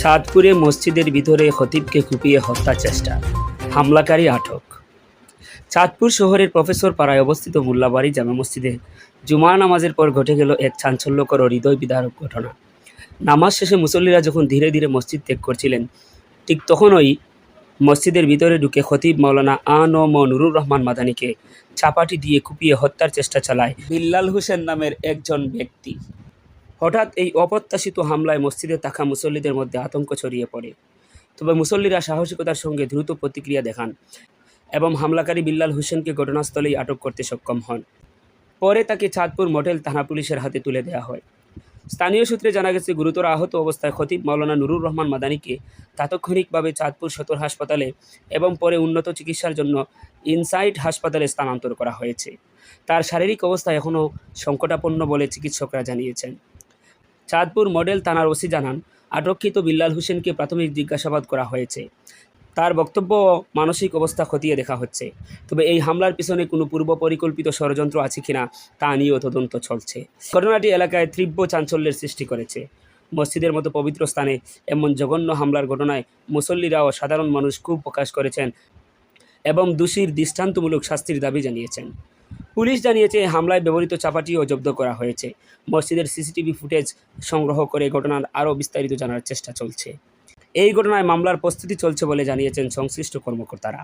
চাঁদপুরে মসজিদের ভিতরে খতিবকে কুপিয়ে হত্যা চেষ্টা। হামলাকারী আটক। চাঁদপুর শহরের প্রফেসর পাড়ায় অবস্থিত মোল্লাবাড়ি জামা মসজিদে জুমা নামাজের পর ঘটে গেল এক চাঞ্চল্যকর হৃদয় বিদারক ঘটনা। নামাজ শেষে মুসল্লিরা যখন ধীরে ধীরে মসজিদ ত্যাগ করছিলেন, ঠিক তখনই মসজিদের ভিতরে ঢুকে খতিব মাওলানা আন ও ম নুরুর রহমান মাদানিকে চাপাটি দিয়ে কুপিয়ে হত্যার চেষ্টা চালায় বিল্লাল হোসেন নামের একজন ব্যক্তি। হঠাৎ এই অপ্রত্যাশিত হামলায় মসজিদে থাকা মুসল্লিদের মধ্যে আতঙ্ক ছড়িয়ে পড়ে। তবে মুসল্লিরা সাহসিকতার সঙ্গে দ্রুত প্রতিক্রিয়া দেখান এবং হামলাকারী বিল্লাল হোসেনকে ঘটনাস্থলেই আটক করতে সক্ষম হন। পরে তাকে চাঁদপুর মডেল থানা পুলিশের হাতে তুলে দেওয়া হয়। স্থানীয় সূত্রে জানা গেছে, গুরুতর আহত অবস্থায় খতিব মাওলানা নুরুর রহমান মাদানিকে তাৎক্ষণিকভাবে চাঁদপুর সদর হাসপাতালে এবং পরে উন্নত চিকিৎসার জন্য ইনসাইড হাসপাতালে স্থানান্তর করা হয়েছে। তার শারীরিক অবস্থা এখনও সংকটাপন্ন বলে চিকিৎসকরা জানিয়েছেন। চাঁদপুর মডেল থানার ওসি জানান আটককৃত বিল্লাল হোসেনকে প্রাথমিক জিজ্ঞাসাবাদ করা হয়েছে। তার বক্তব্য মানসিক অবস্থা খতিয়ে দেখা হচ্ছে। তবে এই হামলার পিছনে কোনো পূর্ব পরিকল্পিত ষড়যন্ত্র আছে কিনা তা নিয়েও তদন্ত চলছে। ঘটনাটি এলাকায় তীব্র চাঞ্চল্যের সৃষ্টি করেছে। মসজিদের মতো পবিত্র স্থানে এমন জঘন্য হামলার ঘটনায় মুসল্লিরাও সাধারণ মানুষ খুব প্রকাশ করেছেন এবং দোষীর দৃষ্টান্তমূলক শাস্তির দাবি জানিয়েছেন। পুলিশ জানিয়েছে হামলায় ব্যবহৃত চাপাটিও জব্দ করা হয়েছে। মসজিদের সিসিটিভি ফুটেজ সংগ্রহ করে ঘটনার আরও বিস্তারিত জানার চেষ্টা চলছে। এই ঘটনায় মামলার প্রস্তুতি চলছে বলে জানিয়েছেন সংশ্লিষ্ট কর্মকর্তারা।